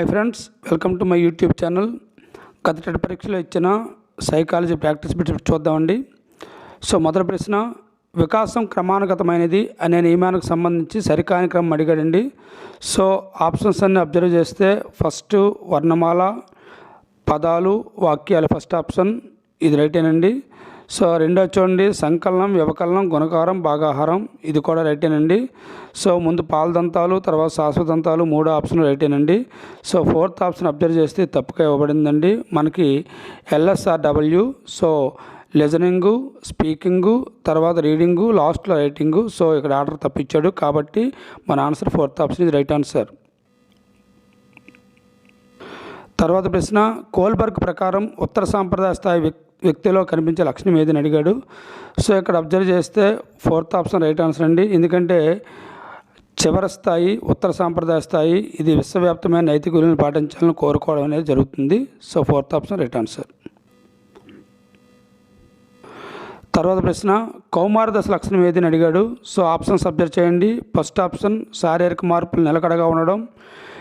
Hi friends welcome to my YouTube channel గత TET పరీక్షలో ఇచ్చిన సైకాలజీ ప్రాక్టీస్ బిట్స్ చూద్దామండి. సో మొదటి ప్రశ్న వికాసం క్రమానుగతమైనది అనే నియమానికి సంబంధించి సరికాని క్రమం అడిగాడండి. సో ఆప్షన్స్ అన్ని అబ్జర్వ్ చేస్తే ఫస్ట్ వర్ణమాల పదాలు వాక్యాలు ఫస్ట్ ఆప్షన్ ఇది రైటేనండి సో రెండో చూడండి సంకలనం వ్యవకలనం గుణకారం భాగాహారం ఇది కూడా రైటేనండి సో ముందు పాలదంతాలు తర్వాత శాశ్వతంతాలు మూడో ఆప్షన్ రైటేనండి సో ఫోర్త్ ఆప్షన్ అబ్జర్వ్ చేస్తే తప్పుగా ఇవ్వబడిందండి. మనకి ఎల్ఎస్ఆర్డబ్ల్యూ సో లిజనింగు స్పీకింగు తర్వాత రీడింగు లాస్ట్లో రైటింగు. సో ఇక్కడ ఆర్డర్ తప్పించాడు కాబట్టి మన ఆన్సర్ ఫోర్త్ ఆప్షన్ ఇది రైట్ ఆన్సర్. తర్వాత ప్రశ్న కోల్బర్గ్ ప్రకారం ఉత్తర సాంప్రదాయ స్థాయి వ్యక్తిలో కనిపించే లక్షణం ఏదని అడిగాడు. సో ఇక్కడ అబ్జర్వ్ చేస్తే ఫోర్త్ ఆప్షన్ రైట్ ఆన్సర్ అండి. ఎందుకంటే చివరి స్థాయి ఉత్తర సాంప్రదాయ స్థాయి ఇది విశ్వవ్యాప్తమైన నైతిక విలువలను పాటించాలని కోరుకోవడం అనేది జరుగుతుంది. So fourth option right answer తర్వాత ప్రశ్న కౌమార దశ లక్షణం ఏదని అడిగాడు. సో ఆప్షన్ సబ్జెక్ట్ చేయండి. ఫస్ట్ ఆప్షన్ శారీరక మార్పులు నిలకడగా ఉండడం.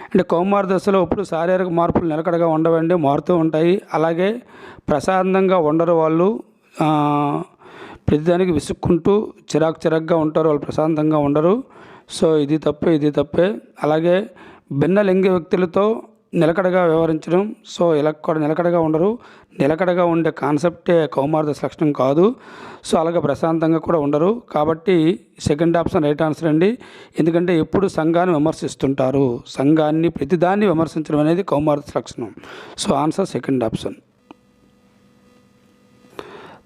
అంటే కౌమార దశలో ఇప్పుడు శారీరక మార్పులు నిలకడగా ఉండవండి మారుతూ ఉంటాయి. అలాగే ప్రశాంతంగా ఉండరు వాళ్ళు. ప్రతిదానికి విసుక్కుంటూ చిరాకు చిరాకుగా ఉంటారు వాళ్ళు ప్రశాంతంగా ఉండరు. సో ఇది తప్పే ఇది తప్పే. అలాగే భిన్న లింగ వ్యక్తులతో నిలకడగా వ్యవహరించడం. సో ఇలా కూడా నిలకడగా ఉండరు. నిలకడగా ఉండే కాన్సెప్టే కౌమారదశ లక్షణం కాదు. సో అలాగే ప్రశాంతంగా కూడా ఉండరు. కాబట్టి సెకండ్ ఆప్షన్ రైట్ ఆన్సర్ అండి. ఎందుకంటే ఎప్పుడు సంఘాన్ని విమర్శిస్తుంటారు. సంఘాన్ని ప్రతిదాన్ని విమర్శించడం అనేది కౌమారదశ లక్షణం సో ఆన్సర్ సెకండ్ ఆప్షన్.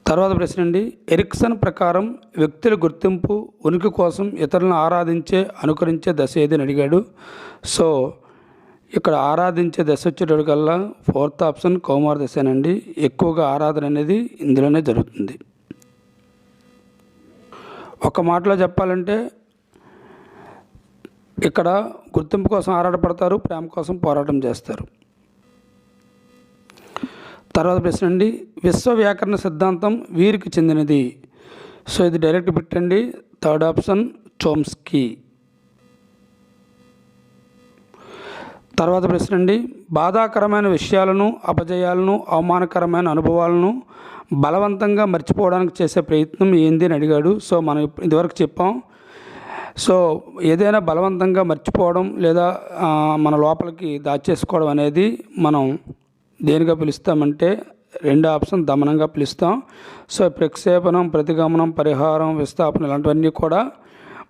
తర్వాత ప్రశ్న అండి. ఎరిక్సన్ ప్రకారం వ్యక్తుల గుర్తింపు ఉనికి కోసం ఇతరులను ఆరాధించే అనుకరించే దశ ఏదని అడిగాడు. సో ఇక్కడ ఆరాధించే దశ వచ్చేటప్పటికల్లా ఫోర్త్ ఆప్షన్ కౌమార దశనండి. ఎక్కువగా ఆరాధన అనేది ఇందులోనే జరుగుతుంది. ఒక మాటలో చెప్పాలంటే ఇక్కడ గుర్తింపు కోసం ఆరాటపడతారు ప్రేమ కోసం పోరాటం చేస్తారు. తర్వాత ప్రశ్న అండి విశ్వ వ్యాకరణ సిద్ధాంతం వీరికి చెందినది. సో ఇది డైరెక్ట్ పెట్టండి. Third option Chomsky. తర్వాత ప్రశ్న అండి. బాధాకరమైన విషయాలను అపజయాలను అవమానకరమైన అనుభవాలను బలవంతంగా మర్చిపోవడానికి చేసే ప్రయత్నం ఏంది అని అడిగాడు. సో మనం ఇదివరకు చెప్పాం. సో ఏదైనా బలవంతంగా మర్చిపోవడం లేదా మన లోపలికి దాచేసుకోవడం అనేది మనం దేనిగా పిలుస్తామంటే రెండు ఆప్షన్ దమనంగా పిలుస్తాం. సో ప్రక్షేపణం ప్రతిగమనం పరిహారం విస్థాపన ఇలాంటివన్నీ కూడా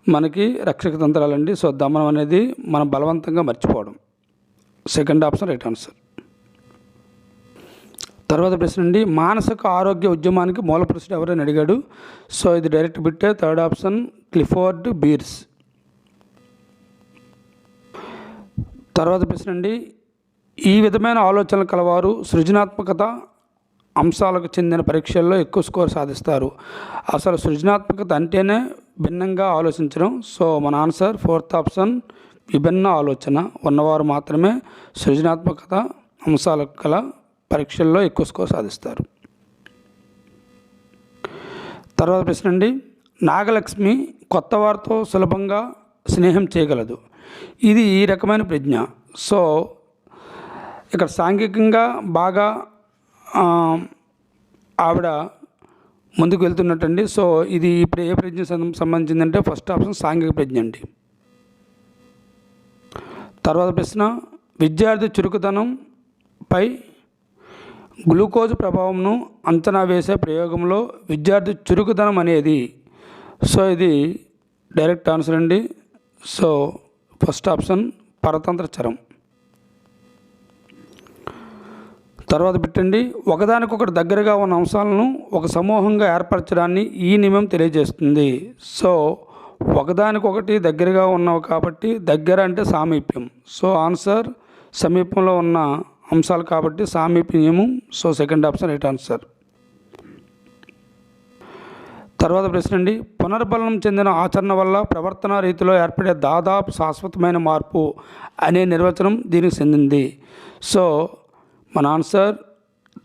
మనకి రక్షక తంత్రాలండి. సో దమనం అనేది మనం బలవంతంగా మర్చిపోవడం. సెకండ్ ఆప్షన్ రైట్ ఆన్సర్ తర్వాత ప్రశ్న అండి మానసిక ఆరోగ్య ఉద్యమానికి మూల పురుషుడు ఎవరైనా అడిగాడు. సో ఇది డైరెక్ట్ బిట్టే థర్డ్ ఆప్షన్ క్లిఫోర్డ్ బీర్స్ తర్వాత ప్రశ్న అండి ఈ విధమైన ఆలోచనలు కలవారు సృజనాత్మకత అంశాలకు చెందిన పరీక్షల్లో ఎక్కువ స్కోర్ సాధిస్తారు. అసలు సృజనాత్మకత అంటేనే భిన్నంగా ఆలోచించడం. సో మన ఆన్సర్ ఫోర్త్ ఆప్షన్ విభిన్న ఆలోచన ఉన్నవారు మాత్రమే సృజనాత్మకత అంశాలకు గల పరీక్షల్లో ఎక్కువ స్కోర్ సాధిస్తారు. తర్వాత ప్రశ్న అండి. నాగలక్ష్మి కొత్త వారితో సులభంగా స్నేహం చేయగలదు. ఇది ఈ రకమైన ప్రజ్ఞ. సో ఇక్కడ సాంఘికంగా బాగా ఆవిడ ముందుకు వెళ్తున్నట్టండి. సో ఇది ఇప్పుడు ఏ ప్రజ్ఞ సం- సంబంధించిందంటే ఫస్ట్ ఆప్షన్ సాంఘిక ప్రజ్ఞ అండి. తర్వాత ప్రశ్న విద్యార్థి చురుకుదనంపై గ్లూకోజ్ ప్రభావంను అంచనా వేసే ప్రయోగంలో విద్యార్థి చురుకుదనం అనేది. సో ఇది డైరెక్ట్ ఆన్సర్ అండి. సో ఫస్ట్ ఆప్షన్ పరతంత్ర చరం. తర్వాత పెట్టండి. ఒకదానికొకటి దగ్గరగా ఉన్న అంశాలను ఒక సమూహంగా ఏర్పరచడాన్ని ఈ నియమం తెలియజేస్తుంది. సో ఒకదానికొకటి దగ్గరగా ఉన్నావు కాబట్టి దగ్గర అంటే సామీప్యం. సో ఆన్సర్ సమీపంలో ఉన్న అంశాలు కాబట్టి సామీప్యము. So second option right answer. తర్వాత ప్రశ్న అండి. పునర్బలనం చెందిన ఆచరణ వల్ల ప్రవర్తన రీతిలో ఏర్పడే దాదాపు శాశ్వతమైన మార్పు అనే నిర్వచనం దీనికి చెందింది. సో మన ఆన్సర్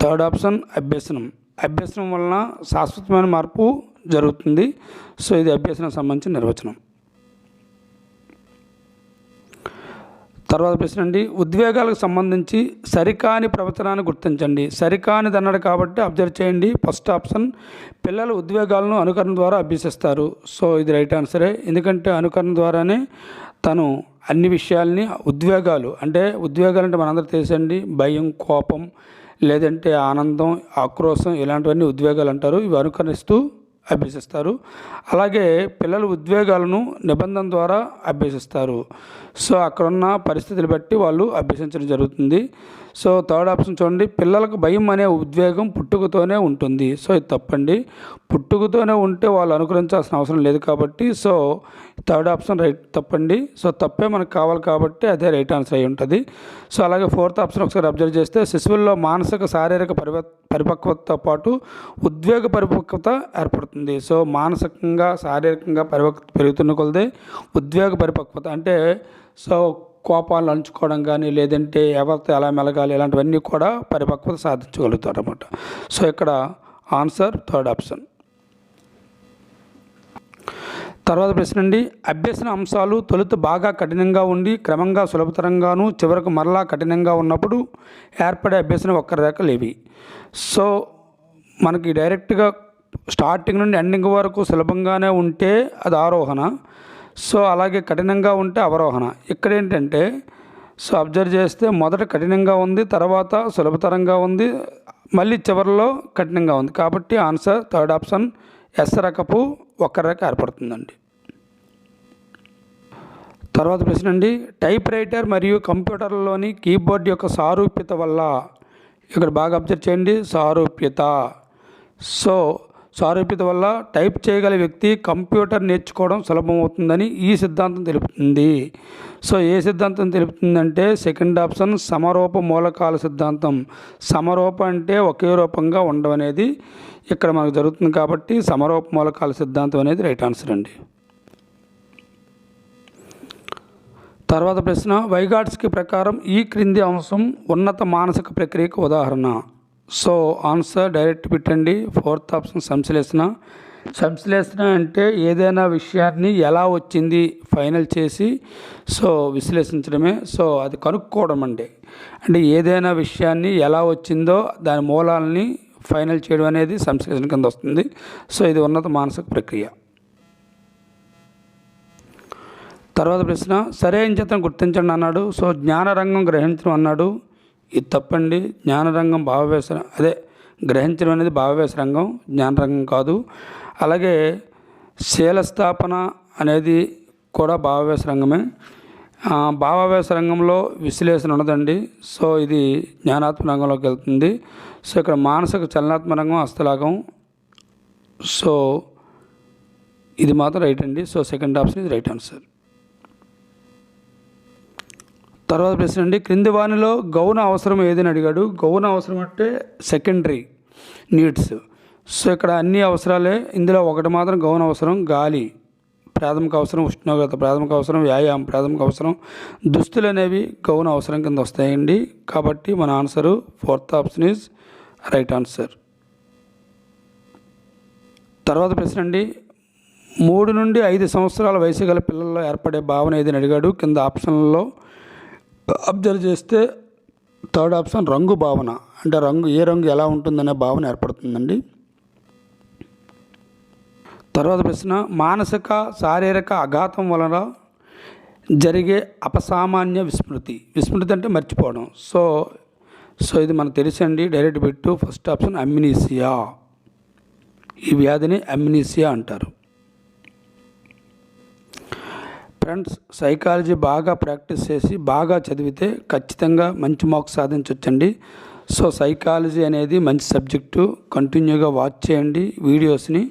థర్డ్ ఆప్షన్ అభ్యసనం. అభ్యసనం వలన శాశ్వతమైన మార్పు జరుగుతుంది. సో ఇది అభ్యసనం సంబంధించిన నిర్వచనం. తర్వాత ప్రశ్న అండి. ఉద్వేగాలకు సంబంధించి సరికాని ప్రవచనాన్ని గుర్తించండి. సరికానిది అన్నాడు కాబట్టి అబ్జర్వ్ చేయండి. ఫస్ట్ ఆప్షన్ పిల్లలు ఉద్వేగాలను అనుకరణ ద్వారా అభ్యసిస్తారు. సో ఇది రైట్ ఆన్సరే. ఎందుకంటే అనుకరణ ద్వారానే తను అన్ని విషయాల్ని ఉద్వేగాలు అంటే ఉద్వేగాలు అంటే మనందరూ తెలుసండి. భయం కోపం లేదంటే ఆనందం ఆక్రోశం ఇలాంటివన్నీ ఉద్వేగాలు అంటారు. ఇవి అనుకరిస్తూ అభ్యసిస్తారు. అలాగే పిల్లలు ఉద్వేగాలను నిబంధన ద్వారా అభ్యసిస్తారు. సో అక్కడున్న పరిస్థితులు బట్టి వాళ్ళు అభ్యసించడం జరుగుతుంది. సో థర్డ్ ఆప్షన్ చూడండి. పిల్లలకు భయం అనే ఉద్వేగం పుట్టుకతోనే ఉంటుంది. సో ఇది తప్పండి. పుట్టుకతోనే ఉంటే వాళ్ళు అనుకరించాల్సిన అవసరం లేదు కాబట్టి సో థర్డ్ ఆప్షన్ రైట్ తప్పండి. సో తప్పే మనకు కావాలి కాబట్టి అదే రైట్ ఆన్సర్ అయి ఉంటుంది. సో అలాగే ఫోర్త్ ఆప్షన్ ఒకసారి అబ్జర్వ్ చేస్తే శిశువుల్లో మానసిక శారీరక పరివ పరిపక్వతతో పాటు ఉద్వేగ పరిపక్వత ఏర్పడుతుంది. సో మానసికంగా శారీరకంగా పరిపక్వత పెరుగుతున్న కొలదే ఉద్వేగ పరిపక్వత. అంటే సో కోపాలను అంచుకోవడం కానీ లేదంటే ఎవరితో ఎలా మెలగాలి ఇలాంటివన్నీ కూడా పరిపక్వత సాధించగలుగుతారు అనమాట సో ఇక్కడ ఆన్సర్ థర్డ్ ఆప్షన్. తర్వాత ప్రశ్న అండి. అభ్యసన అంశాలు తొలుత బాగా కఠినంగా ఉండి క్రమంగా సులభతరంగాను చివరకు మరలా కఠినంగా ఉన్నప్పుడు ఏర్పడే అభ్యసన ఒక్క లేవి ఇవి. సో మనకి డైరెక్ట్గా స్టార్టింగ్ నుండి ఎండింగ్ వరకు సులభంగానే ఉంటే అది ఆరోహణ. సో అలాగే కఠినంగా ఉంటే అవరోహణ. ఇక్కడ ఏంటంటే సో అబ్జర్వ్ చేస్తే మొదట కఠినంగా ఉంది తర్వాత సులభతరంగా ఉంది మళ్ళీ చివరిలో కఠినంగా ఉంది. కాబట్టి ఆన్సర్ థర్డ్ ఆప్షన్ ఎస్ రకపు ఒక్క రక ఏర్పడుతుందండి. తర్వాత ప్రశ్న అండి టైప్ రైటర్ మరియు కంప్యూటర్లోని కీబోర్డ్ యొక్క సారూప్యత వల్ల ఇక్కడ బాగా అబ్జర్వ్ చేయండి సారూప్యత. సో సారూప్యత వల్ల టైప్ చేయగల వ్యక్తి కంప్యూటర్ నేర్చుకోవడం సులభమవుతుందని ఈ సిద్ధాంతం తెలుపుతుంది. సో ఏ సిద్ధాంతం తెలుపుతుందంటే సెకండ్ ఆప్షన్ సమరూప మూలకాల సిద్ధాంతం. సమరూప అంటే ఒకే రూపంగా ఉండడం అనేది ఇక్కడ మనకు జరుగుతుంది కాబట్టి సమరూప మూలకాల సిద్ధాంతం అనేది రైట్ ఆన్సర్ అండి. తర్వాత ప్రశ్న వైగాట్స్కి ప్రకారం ఈ క్రింది అంశం ఉన్నత మానసిక ప్రక్రియకు ఉదాహరణ. సో ఆన్సర్ డైరెక్ట్ పెట్టండి. ఫోర్త్ ఆప్షన్ సంశ్లేషణ సంశ్లేషణ అంటే ఏదైనా విషయాన్ని ఎలా వచ్చింది ఫైనల్ చేసి సో విశ్లేషించడమే. సో అది కనుక్కోవడం అండి. అంటే ఏదైనా విషయాన్ని ఎలా వచ్చిందో దాని మూలాలని ఫైనల్ చేయడం అనేది సంశ్లేషణ కింద వస్తుంది. సో ఇది ఉన్నత మానసిక ప్రక్రియ. తర్వాత ప్రశ్న సరైన చేతను గుర్తించండి అన్నాడు. సో జ్ఞానరంగం గ్రహించడం అన్నాడు. ఇది తప్పండి. జ్ఞానరంగం భావవేశ అదే గ్రహించడం అనేది భావవేశ రంగం జ్ఞానరంగం కాదు. అలాగే శీలస్థాపన అనేది కూడా భావవేశ రంగమే. భావావేశ రంగంలో విశ్లేషణ ఉన్నదండి సో ఇది జ్ఞానాత్మక రంగంలోకి వెళ్తుంది. సో ఇక్కడ మానసిక చలనాత్మ రంగం హస్తలాగం. సో ఇది మాత్రం రైట్ అండి. సో సెకండ్ ఆప్షన్ ఇది రైట్ ఆన్సర్. తర్వాత ప్రశ్న అండి క్రింది వానిలో గౌన అవసరం ఏదని అడిగాడు. గౌన అవసరం అంటే సెకండరీ నీడ్స్ సో ఇక్కడ అన్ని అవసరాలే ఇందులో ఒకటి మాత్రం గౌన అవసరం గాలి ప్రాథమిక అవసరం ఉష్ణోగ్రత ప్రాథమిక అవసరం వ్యాయామం ప్రాథమిక అవసరం దుస్తులు అనేవి గౌన అవసరం కింద వస్తాయండి. కాబట్టి మన answer fourth option is right answer తర్వాత ప్రశ్న అండి మూడు నుండి ఐదు సంవత్సరాల వయసు గల పిల్లల్లో ఏర్పడే భావన ఏదని అడిగాడు. కింద ఆప్షన్లలో అబ్జర్వ్ చేస్తే థర్డ్ ఆప్షన్ రంగు భావన. అంటే రంగు ఏ రంగు ఎలా ఉంటుందనే భావన ఏర్పడుతుందండి. తర్వాత ప్రశ్న మానసిక శారీరక అఘాతం వలన జరిగే అపసామాన్య విస్మృతి. విస్మృతి అంటే మర్చిపోవడం. సో సో ఇది మనకు తెలుసండి డైరెక్ట్ పెట్టు ఫస్ట్ ఆప్షన్ అమ్నిసియా ఈ వ్యాధిని అమ్నిసియా అంటారు. ఫ్రెండ్స్ సైకాలజీ బాగా ప్రాక్టీస్ చేసి బాగా చదివితే ఖచ్చితంగా మంచి మార్క్స్ సాధించవచ్చండి సో సైకాలజీ అనేది మంచి సబ్జెక్టు. కంటిన్యూగా వాచ్ చేయండి వీడియోస్ని.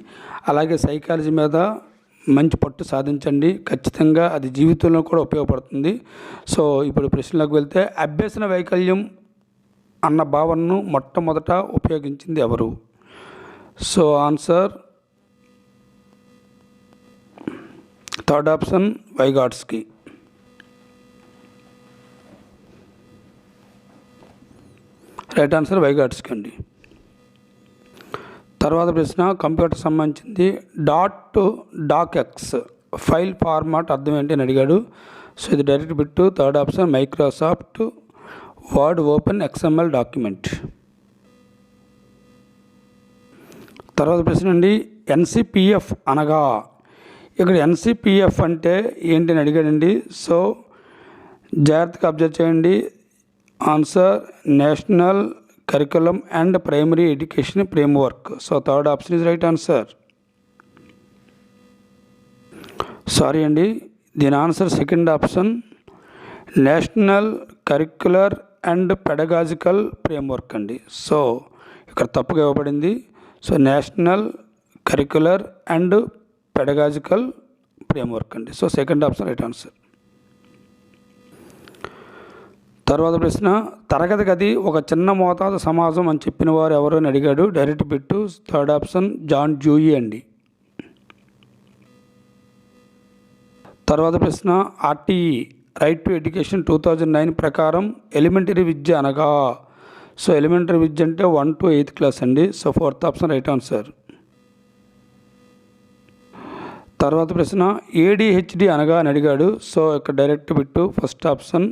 అలాగే సైకాలజీ మీద మంచి పట్టు సాధించండి. ఖచ్చితంగా అది జీవితంలో కూడా ఉపయోగపడుతుంది. సో ఇప్పుడు ప్రశ్నలోకి వెళ్తే అభ్యసన వైకల్యం అన్న భావనను మొట్టమొదట ఉపయోగించింది ఎవరు? So answer third option Vygotsky right answer Vygotsky అండి. తర్వాత ప్రశ్న కంప్యూటర్ సంబంధించింది dot doc X. File format అర్థం ఏంటి అని అడిగాడు. సో ఇది direct bit third option Microsoft Word open XML document. తర్వాత ప్రశ్న అండి ఎన్సిపిఎఫ్ అనగా ఇక్కడ ఎన్సిపిఎఫ్ అంటే ఏంటి అని అడిగాడండి. సో జాగ్రత్తగా అబ్జర్వ్ చేయండి. Answer national curriculum and primary education framework so third option is right answer sorry అండి. దీని answer second option national curricular and pedagogical framework అండి. సో ఇక్కడ తప్పుగా ఇవ్వబడింది. So national curricular and pedagogical framework అండి. So second option right answer తర్వాత ప్రశ్న తరగతి గది ఒక చిన్న మోతాదు సమాజం అని చెప్పిన వారు ఎవరని అడిగాడు. Direct bit third option John Dewey అండి. తర్వాత ప్రశ్న RTE right to education two thousand nine ప్రకారం ఎలిమెంటరీ విద్య అనగా. సో ఎలిమెంటరీ విద్య అంటే వన్ టు ఎయిత్ క్లాస్ అండి. So fourth option right answer తర్వాత ప్రశ్న ఏడిహెచ్డి అనగా అని అడిగాడు. సో ఇక్కడ direct bit first option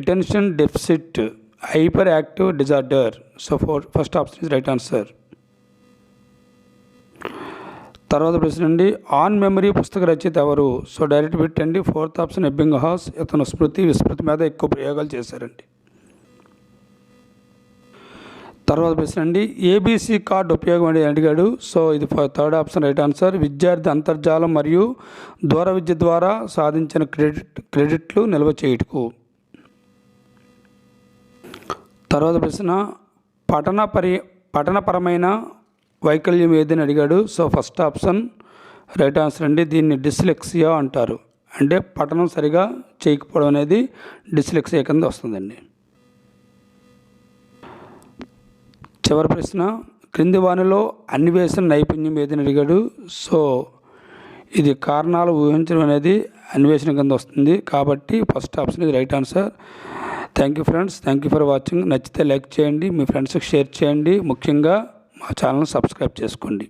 attention deficit hyperactive disorder. So four first option is right answer. తర్వాత ప్రశ్న అండి ఆన్ మెమరీ పుస్తక రచయిత ఎవరు? సో డైరెక్ట్ బిట్ అండి ఫోర్త్ ఆప్షన్ ఎబ్బింగ్ హాస్ ఇతను స్మృతి విస్మృతి మీద ఎక్కువ ప్రయోగాలు చేశారండి. తర్వాత ప్రశ్న అండి ఏబీసీ కార్డు ఉపయోగం అనేది అడిగాడు. సో ఇది థర్డ్ ఆప్షన్ రైట్ ఆన్సర్. విద్యార్థి అంతర్జాలం మరియు దూర విద్య ద్వారా సాధించిన క్రెడిట్ క్రెడిట్లు నిల్వ చేయుటకు. తర్వాత ప్రశ్న పఠన పరి పఠనపరమైన వైకల్యం ఏదని అడిగాడు. So first option right answer అండి దీన్ని డిస్లెక్సియా అంటారు. అంటే పఠనం సరిగా చేయకపోవడం అనేది డిస్లెక్సియా కింద వస్తుందండి. చివరి ప్రశ్న క్రింది వానిలో అన్వేషణ నైపుణ్యం ఏదని అడిగాడు. సో ఇది కారణాలు ఊహించడం అనేది అన్వేషణ కింద వస్తుంది. కాబట్టి ఫస్ట్ ఆప్షన్ ఇది right answer. Thank you friends. Thank you for watching. నచ్చితే లైక్ చేయండి. మీ ఫ్రెండ్స్కి షేర్ చేయండి. ముఖ్యంగా మా ఛానల్ సబ్స్క్రైబ్ చేసుకోండి.